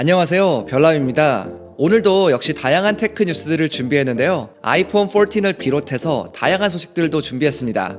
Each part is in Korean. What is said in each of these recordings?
안녕하세요. 별남입니다. 오늘도 역시 다양한 테크 뉴스들을 준비했는데요. 아이폰 14을 비롯해서 다양한 소식들도 준비했습니다.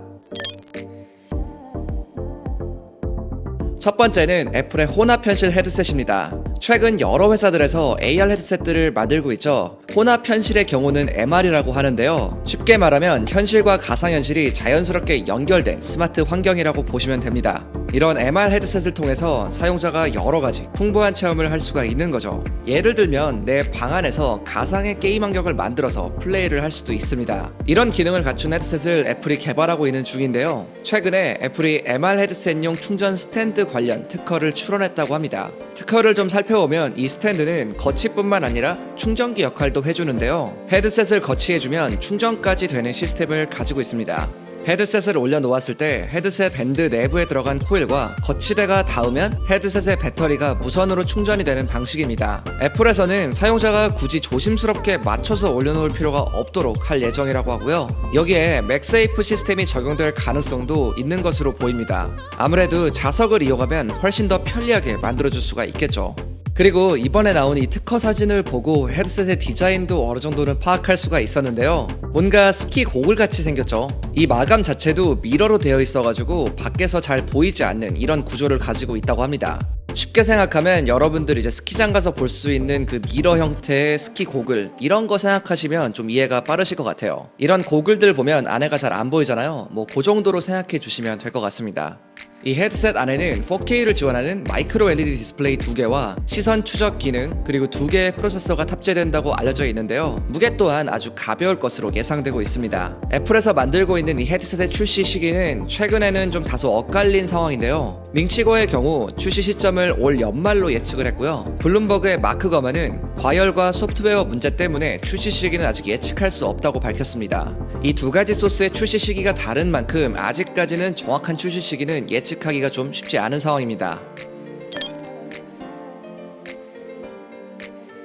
첫 번째는 애플의 혼합 현실 헤드셋입니다. 최근 여러 회사들에서 AR 헤드셋들을 만들고 있죠. 혼합 현실의 경우는 MR이라고 하는데요. 쉽게 말하면 현실과 가상현실이 자연스럽게 연결된 스마트 환경이라고 보시면 됩니다. 이런 MR 헤드셋을 통해서 사용자가 여러 가지 풍부한 체험을 할 수가 있는 거죠. 예를 들면 내 방 안에서 가상의 게임 환경을 만들어서 플레이를 할 수도 있습니다. 이런 기능을 갖춘 헤드셋을 애플이 개발하고 있는 중인데요. 최근에 애플이 MR 헤드셋용 충전 스탠드 관련 특허를 출원했다고 합니다. 특허를 좀 살펴 보면 이 스탠드는 거치뿐만 아니라 충전기 역할도 해주는데요. 헤드셋을 거치해주면 충전까지 되는 시스템을 가지고 있습니다. 헤드셋을 올려놓았을 때 헤드셋 밴드 내부에 들어간 코일과 거치대가 닿으면 헤드셋의 배터리가 무선으로 충전이 되는 방식입니다. 애플에서는 사용자가 굳이 조심스럽게 맞춰서 올려놓을 필요가 없도록 할 예정이라고 하고요. 여기에 맥세이프 시스템이 적용될 가능성도 있는 것으로 보입니다. 아무래도 자석을 이용하면 훨씬 더 편리하게 만들어줄 수가 있겠죠. 그리고 이번에 나온 이 특허 사진을 보고 헤드셋의 디자인도 어느 정도는 파악할 수가 있었는데요. 뭔가 스키 고글 같이 생겼죠. 이 마감 자체도 미러로 되어 있어가지고 밖에서 잘 보이지 않는 이런 구조를 가지고 있다고 합니다. 쉽게 생각하면 여러분들 이제 스키장 가서 볼 수 있는 그 미러 형태의 스키 고글 이런 거 생각하시면 좀 이해가 빠르실 것 같아요. 이런 고글들 보면 안에가 잘 안 보이잖아요. 뭐 그 정도로 생각해 주시면 될 것 같습니다. 이 헤드셋 안에는 4K를 지원하는 마이크로 LED 디스플레이 2개와 시선 추적 기능 그리고 2개의 프로세서가 탑재된다고 알려져 있는데요. 무게 또한 아주 가벼울 것으로 예상되고 있습니다. 애플에서 만들고 있는 이 헤드셋의 출시 시기는 최근에는 좀 다소 엇갈린 상황인데요. 밍치고의 경우 출시 시점을 올 연말로 예측을 했고요. 블룸버그의 마크 거만은 과열과 소프트웨어 문제 때문에 출시 시기는 아직 예측할 수 없다고 밝혔습니다. 이 두 가지 소스의 출시 시기가 다른 만큼 아직까지는 정확한 출시 시기는 예측하기가 좀 쉽지 않은 상황입니다.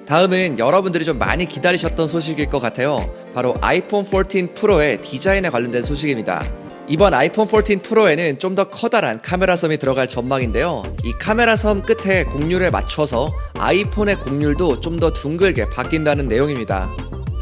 다음은 여러분들이 좀 많이 기다리셨던 소식일 것 같아요. 바로 아이폰 14 프로의 디자인에 관련된 소식입니다. 이번 아이폰 14 프로에는 좀 더 커다란 카메라 섬이 들어갈 전망인데요. 이 카메라 섬 끝에 곡률에 맞춰서 아이폰의 곡률도 좀 더 둥글게 바뀐다는 내용입니다.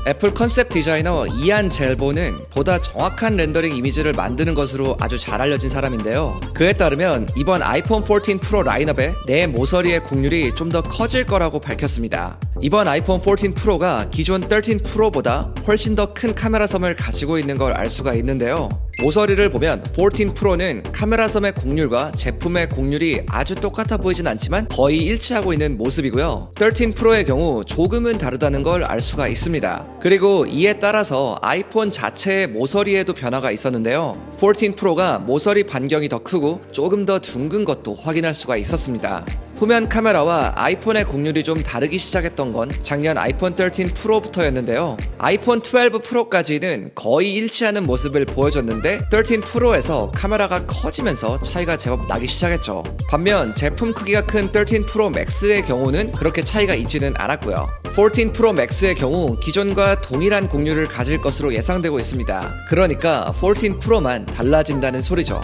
애플 컨셉 디자이너 이안 젤보는 보다 정확한 렌더링 이미지를 만드는 것으로 아주 잘 알려진 사람인데요. 그에 따르면 이번 아이폰 14 프로 라인업에 내 모서리의 곡률이 좀 더 커질 거라고 밝혔습니다. 이번 아이폰 14 프로가 기존 13 프로보다 훨씬 더 큰 카메라 섬을 가지고 있는 걸 알 수가 있는데요. 모서리를 보면 14 프로는 카메라 섬의 곡률과 제품의 곡률이 아주 똑같아 보이진 않지만 거의 일치하고 있는 모습이고요. 13 프로의 경우 조금은 다르다는 걸 알 수가 있습니다. 그리고 이에 따라서 아이폰 자체의 모서리에도 변화가 있었는데요. 14 프로가 모서리 반경이 더 크고 조금 더 둥근 것도 확인할 수가 있었습니다. 후면 카메라와 아이폰의 곡률이 좀 다르기 시작했던 건 작년 아이폰 13 프로부터였는데요. 아이폰 12 프로까지는 거의 일치하는 모습을 보여줬는데 13 프로에서 카메라가 커지면서 차이가 제법 나기 시작했죠. 반면 제품 크기가 큰 13 프로 맥스의 경우는 그렇게 차이가 있지는 않았고요. 14 프로 맥스의 경우 기존과 동일한 곡률을 가질 것으로 예상되고 있습니다. 그러니까 14 프로만 달라진다는 소리죠.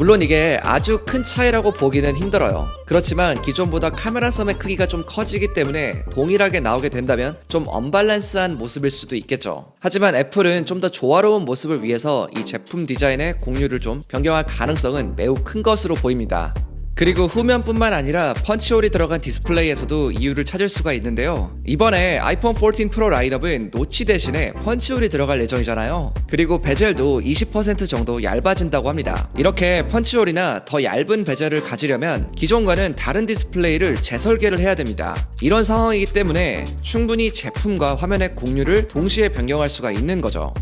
물론 이게 아주 큰 차이라고 보기는 힘들어요. 그렇지만 기존보다 카메라 섬의 크기가 좀 커지기 때문에 동일하게 나오게 된다면 좀 언밸런스한 모습일 수도 있겠죠. 하지만 애플은 좀 더 조화로운 모습을 위해서 이 제품 디자인의 공유를 좀 변경할 가능성은 매우 큰 것으로 보입니다. 그리고 후면뿐만 아니라 펀치홀이 들어간 디스플레이에서도 이유를 찾을 수가 있는데요. 이번에 아이폰 14 프로 라인업은 노치 대신에 펀치홀이 들어갈 예정이잖아요. 그리고 베젤도 20% 정도 얇아진다고 합니다. 이렇게 펀치홀이나 더 얇은 베젤을 가지려면 기존과는 다른 디스플레이를 재설계를 해야 됩니다. 이런 상황이기 때문에 충분히 제품과 화면의 공유를 동시에 변경할 수가 있는 거죠.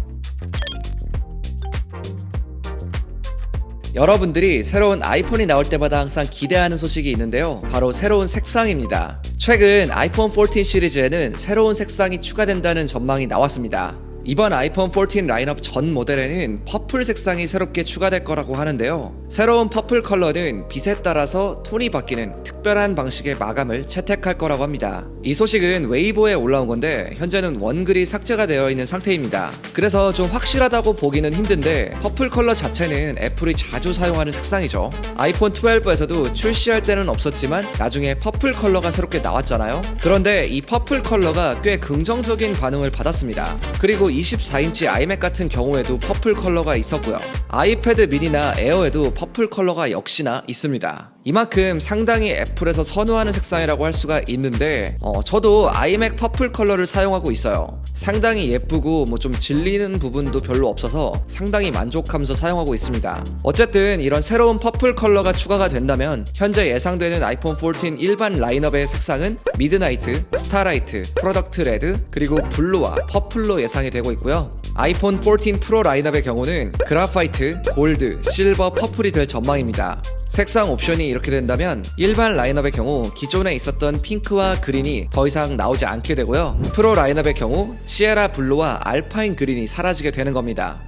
여러분들이 새로운 아이폰이 나올 때마다 항상 기대하는 소식이 있는데요. 바로 새로운 색상입니다. 최근 아이폰 14 시리즈에는 새로운 색상이 추가된다는 전망이 나왔습니다. 이번 아이폰 14 라인업 전 모델에는 퍼플 색상이 새롭게 추가될 거라고 하는데요. 새로운 퍼플 컬러는 빛에 따라서 톤이 바뀌는 특별한 방식의 마감을 채택할 거라고 합니다. 이 소식은 웨이보에 올라온 건데 현재는 원글이 삭제가 되어 있는 상태입니다. 그래서 좀 확실하다고 보기는 힘든데 퍼플 컬러 자체는 애플이 자주 사용하는 색상이죠. 아이폰 12에서도 출시할 때는 없었지만 나중에 퍼플 컬러가 새롭게 나왔잖아요. 그런데 이 퍼플 컬러가 꽤 긍정적인 반응을 받았습니다. 그리고 24인치 아이맥 같은 경우에도 퍼플 컬러가 있었고요. 아이패드 미니나 에어에도 퍼플 컬러가 역시나 있습니다. 이만큼 상당히 애플에서 선호하는 색상이라고 할 수가 있는데 어, 저도 아이맥 퍼플 컬러를 사용하고 있어요. 상당히 예쁘고 뭐 좀 질리는 부분도 별로 없어서 상당히 만족하면서 사용하고 있습니다. 어쨌든 이런 새로운 퍼플 컬러가 추가가 된다면 현재 예상되는 아이폰 14 일반 라인업의 색상은 미드나이트, 스타라이트, 프로덕트 레드, 그리고 블루와 퍼플로 예상이 되고 있고요. 아이폰 14 프로 라인업의 경우는 그라파이트, 골드, 실버, 퍼플이 될 전망입니다. 색상 옵션이 이렇게 된다면 일반 라인업의 경우 기존에 있었던 핑크와 그린이 더 이상 나오지 않게 되고요. 프로 라인업의 경우 시에라 블루와 알파인 그린이 사라지게 되는 겁니다.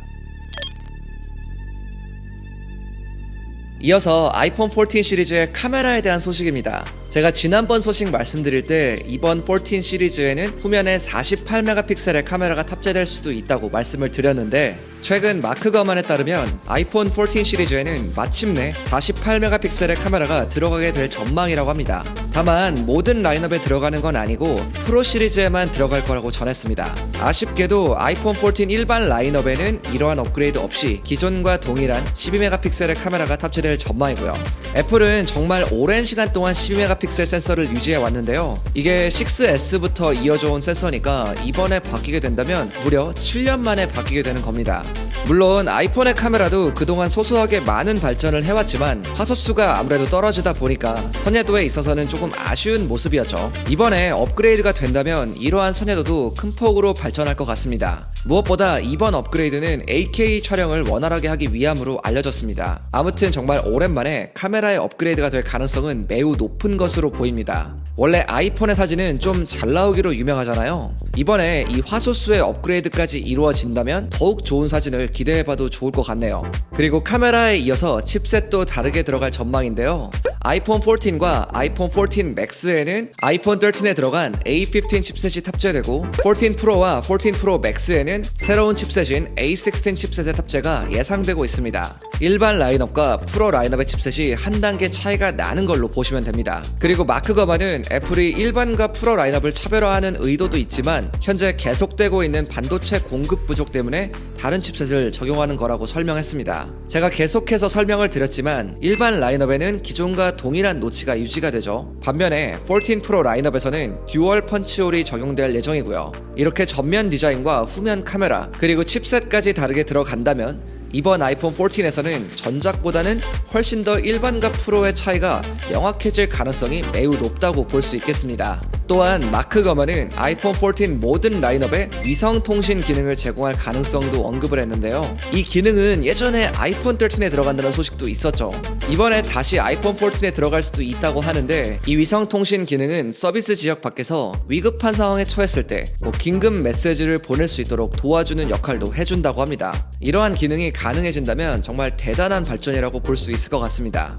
이어서 아이폰 14 시리즈의 카메라에 대한 소식입니다. 제가 지난번 소식 말씀드릴 때 이번 14 시리즈에는 후면에 48메가픽셀의 카메라가 탑재될 수도 있다고 말씀을 드렸는데 최근 마크 거만에 따르면 아이폰 14 시리즈에는 마침내 48메가픽셀의 카메라가 들어가게 될 전망이라고 합니다. 다만 모든 라인업에 들어가는 건 아니고 프로 시리즈에만 들어갈 거라고 전했습니다. 아쉽게도 아이폰 14 일반 라인업에는 이러한 업그레이드 없이 기존과 동일한 12메가픽셀의 카메라가 탑재될 전망이고요. 애플은 정말 오랜 시간 동안 12메가 픽셀 센서를 유지해 왔는데요. 이게 6S부터 이어져 온 센서니까 이번에 바뀌게 된다면 무려 7년 만에 바뀌게 되는 겁니다. 물론 아이폰의 카메라도 그동안 소소하게 많은 발전을 해왔지만 화소수가 아무래도 떨어지다 보니까 선예도에 있어서는 조금 아쉬운 모습이었죠. 이번에 업그레이드가 된다면 이러한 선예도도 큰 폭으로 발전할 것 같습니다. 무엇보다 이번 업그레이드는 8K 촬영을 원활하게 하기 위함으로 알려졌습니다. 아무튼 정말 오랜만에 카메라의 업그레이드가 될 가능성은 매우 높은 것으로 보입니다. 원래 아이폰의 사진은 좀 잘 나오기로 유명하잖아요. 이번에 이 화소수의 업그레이드까지 이루어진다면 더욱 좋은 사진을 기대해봐도 좋을 것 같네요. 그리고 카메라에 이어서 칩셋도 다르게 들어갈 전망인데요. 아이폰 14과 아이폰 14 맥스에는 아이폰 13에 들어간 A15 칩셋이 탑재되고 14 프로와 14 프로 맥스에는 새로운 칩셋인 A16 칩셋의 탑재가 예상되고 있습니다. 일반 라인업과 프로 라인업의 칩셋이 한 단계 차이가 나는 걸로 보시면 됩니다. 그리고 마크 거만은 애플이 일반과 프로 라인업을 차별화하는 의도도 있지만 현재 계속되고 있는 반도체 공급 부족 때문에 다른 칩셋을 적용하는 거라고 설명했습니다. 제가 계속해서 설명을 드렸지만 일반 라인업에는 기존과 동일한 노치가 유지가 되죠. 반면에 14 프로 라인업에서는 듀얼 펀치홀이 적용될 예정이고요. 이렇게 전면 디자인과 후면 카메라 그리고 칩셋까지 다르게 들어간다면 이번 아이폰 14에서는 전작보다는 훨씬 더 일반과 프로의 차이가 명확해질 가능성이 매우 높다고 볼 수 있겠습니다. 또한 마크 거먼은 아이폰 14 모든 라인업에 위성 통신 기능을 제공할 가능성도 언급을 했는데요. 이 기능은 예전에 아이폰 13에 들어간다는 소식도 있었죠. 이번에 다시 아이폰 14에 들어갈 수도 있다고 하는데 이 위성 통신 기능은 서비스 지역 밖에서 위급한 상황에 처했을 때 뭐 긴급 메시지를 보낼 수 있도록 도와주는 역할도 해준다고 합니다. 이러한 기능이 가능해진다면 정말 대단한 발전이라고 볼 수 있을 것 같습니다.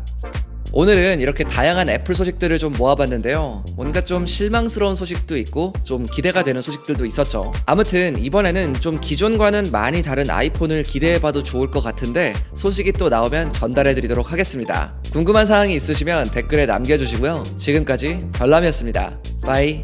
오늘은 이렇게 다양한 애플 소식들을 좀 모아봤는데요. 뭔가 좀 실망스러운 소식도 있고 좀 기대가 되는 소식들도 있었죠. 아무튼 이번에는 좀 기존과는 많이 다른 아이폰을 기대해봐도 좋을 것 같은데 소식이 또 나오면 전달해드리도록 하겠습니다. 궁금한 사항이 있으시면 댓글에 남겨주시고요. 지금까지 별남이었습니다. 바이.